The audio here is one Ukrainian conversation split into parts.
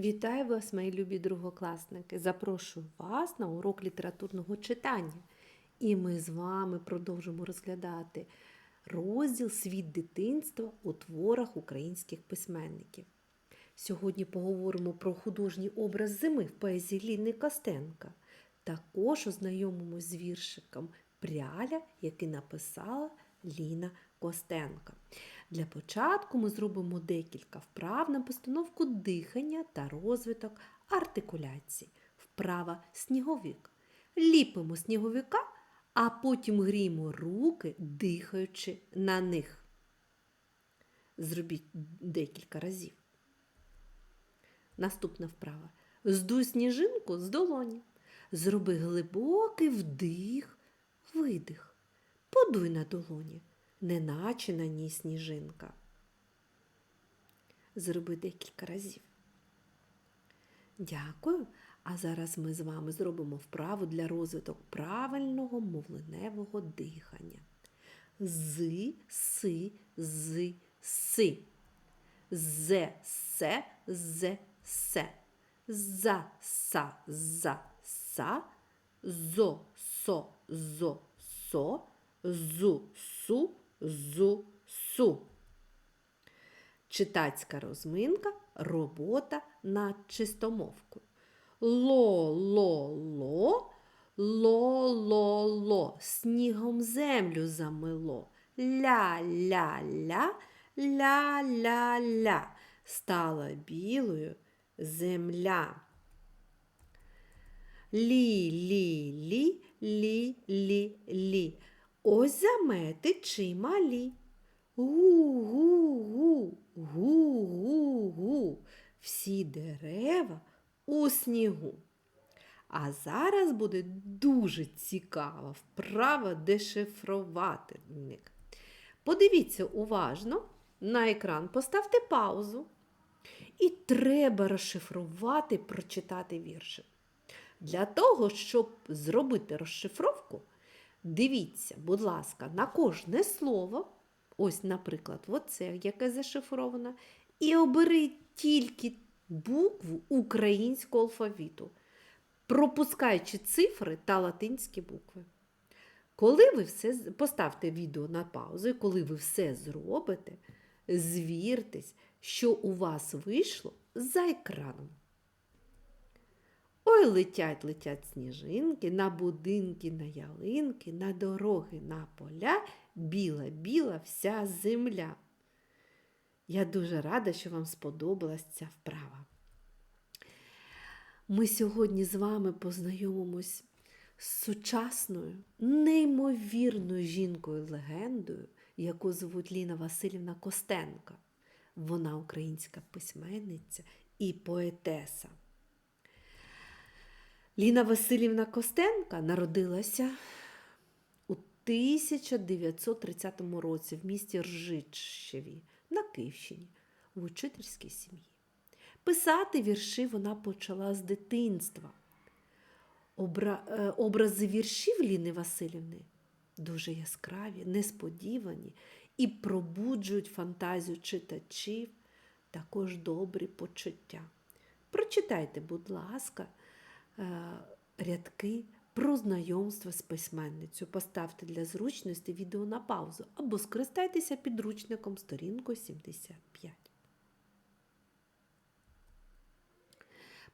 Вітаю вас, мої любі другокласники! Запрошую вас на урок літературного читання. І ми з вами продовжимо розглядати розділ Світ дитинства у творах українських письменників. Сьогодні поговоримо про художній образ зими в поезії Ліни Костенка. Також ознайомимось з віршиком Пряля, який написала Ліна Костенка. Для початку ми зробимо декілька вправ на постановку дихання та розвиток артикуляції. Вправа сніговик. Ліпимо сніговика, а потім гріємо руки, дихаючи на них. Зробіть декілька разів. Наступна вправа. Здуй сніжинку з долоні. Зроби глибокий вдих, видих. Подуй на долоні, неначе на ній сніжинка. Зроби декілька разів. Дякую. А зараз ми з вами зробимо вправу для розвиток правильного мовленевого дихання. З, си, з, си. Зе, се, зе, се. За, са, за, са. Зо, со, зо, со. Зу, су, зу, су. Читацька розминка, робота над чистомовкою. Ло, ло, ло, ло, ло, ло, снігом землю замило. Ля, ля, ля, ля, ля, ля, стала білою земля. Лі, лі, лі, лі, лі, лі. Ось замети чималі. Гу-гу-гу, гу-гу-гу. Всі дерева у снігу. А зараз буде дуже цікава вправа дешифрувати. Подивіться уважно на екран, поставте паузу. І треба розшифрувати, прочитати віршик. Для того, щоб зробити розшифровку, дивіться, будь ласка, на кожне слово, ось, наприклад, оце, яке зашифровано, і оберіть тільки букву українського алфавіту, пропускаючи цифри та латинські букви. Коли ви все поставте відео на паузу, і коли ви все зробите, звіртесь, що у вас вийшло за екраном. Ой, летять, летять сніжинки, на будинки, на ялинки, на дороги, на поля, біла-біла вся земля. Я дуже рада, що вам сподобалась ця вправа. Ми сьогодні з вами познайомимось з сучасною, неймовірною жінкою-легендою, яку звуть Ліна Васильівна Костенка. Вона українська письменниця і поетеса. Ліна Васильівна Костенка народилася у 1930 році в місті Ржичеві на Київщині в учительській сім'ї. Писати вірші вона почала з дитинства. Е, Образи віршів Ліни Васильівни дуже яскраві, несподівані і пробуджують фантазію читачів, також добрі почуття. Прочитайте, будь ласка, рядки про знайомство з письменницю. Поставте для зручності відео на паузу або скористайтеся підручником сторінкою 75.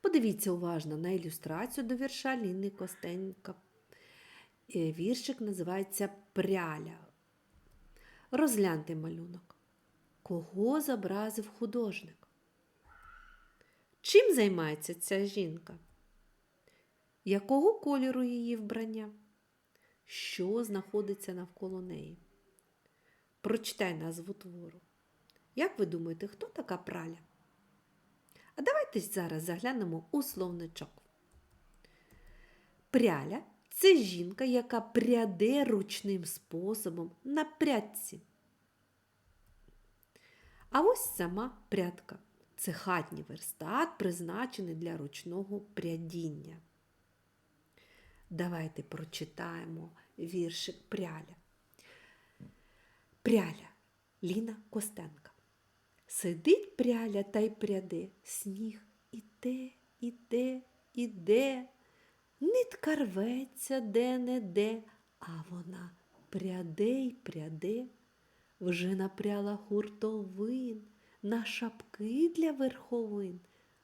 Подивіться уважно на ілюстрацію до вірша Ліни Костенка. Е, Віршик називається Пряля. Розгляньте малюнок. Кого зобразив художник? Чим займається ця жінка? Якого кольору її вбрання? Що знаходиться навколо неї? Прочитай назву твору. Як ви думаєте, хто така праля? А давайте зараз заглянемо у словничок. Пряля це жінка, яка пряде ручним способом на прядці. А ось сама прядка. Це хатній верстат, призначений для ручного прядіння. Давайте прочитаємо віршик Пряля. Пряля Ліна Костенка. Сидить пряля та й пряде, сніг іде. іде, іде, нитка рветься де-не-де, а вона пряде й пряде, вже напряла хуртовин, на шапки для верховин,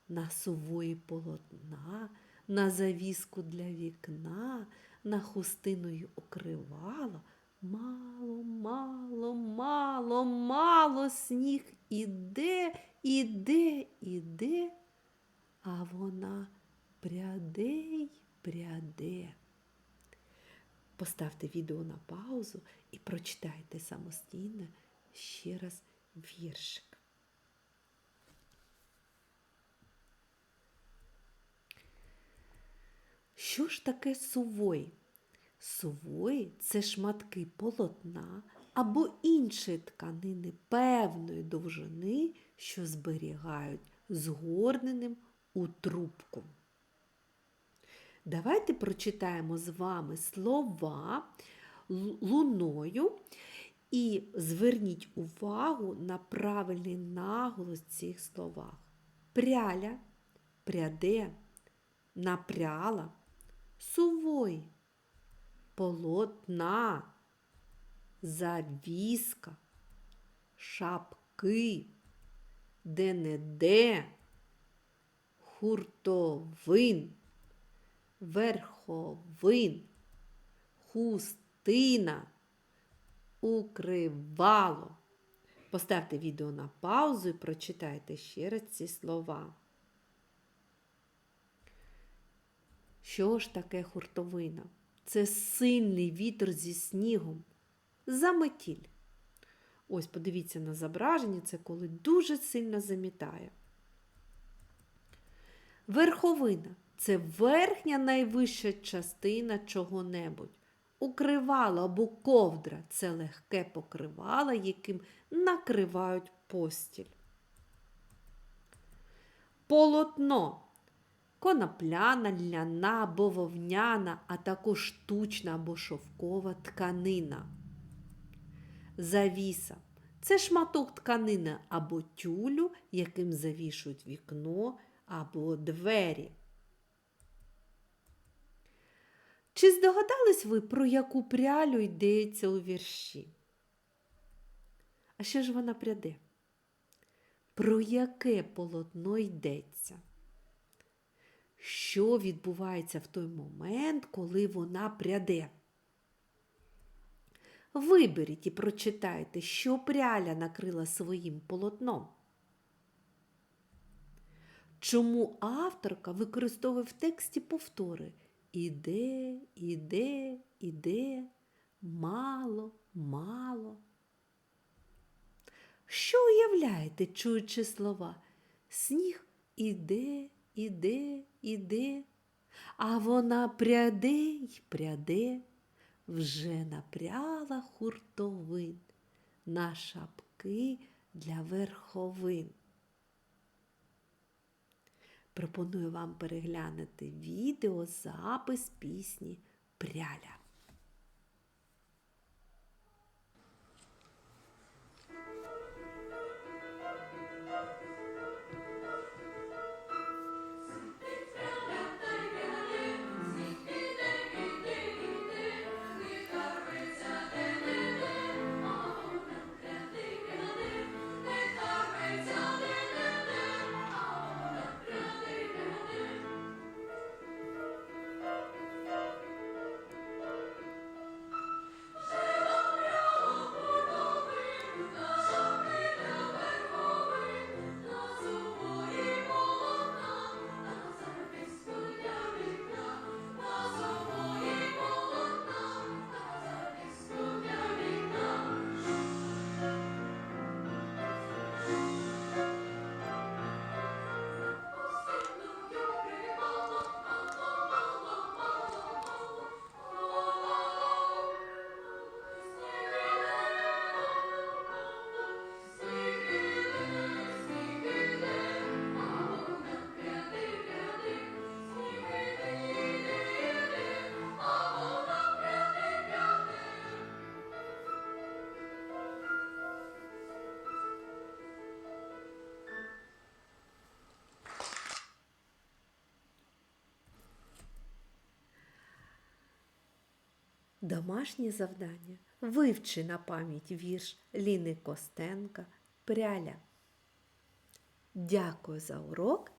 на сувої полотна, на завіску для вікна, на хустиною укривало. Мало, мало, мало, мало сніг іде, іде, іде, а вона пряде й пряде. Поставте відео на паузу і прочитайте самостійно ще раз віршик. Що ж таке сувой? Сувої це шматки полотна або іншої тканини певної довжини, що зберігають згорненим у трубку. Давайте прочитаємо з вами слова луною і зверніть увагу на правильний наголос в цих словах. Пряля, пряде, напряла, сувой, полотна, завіска, шапки, де-не-де, хуртовин верховин, хустина, укривало. Поставте відео на паузу і прочитайте ще раз ці слова. Що ж таке хуртовина? Це сильний вітер зі снігом. Заметіль. Ось подивіться на зображення, це коли дуже сильно замітає. Верховина це верхня найвища частина чого-небудь. Укривало або ковдра це легке покривало, яким накривають постіль. Полотно конопляна, ляна або вовняна, а також штучна або шовкова тканина. Завіса це шматок тканини або тюлю, яким завішують вікно або двері. Чи здогадались ви, про яку прялю йдеться у вірші? А що ж вона пряде? Про яке полотно йдеться? Що відбувається в той момент, коли вона пряде? Виберіть і прочитайте, що пряля накрила своїм полотном. Чому авторка використовує в тексті повтори Іде, іде, іде, мало, мало. Що уявляєте, чуючи слова? Сніг іде, іде, іде, а вона пряде й пряде, вже напряла хуртовин на шапки для верховин. Пропоную вам переглянути відео запис пісні Пряля. Домашнє завдання. Вивчи на пам'ять вірш Ліни Костенка Пряля. Дякую за урок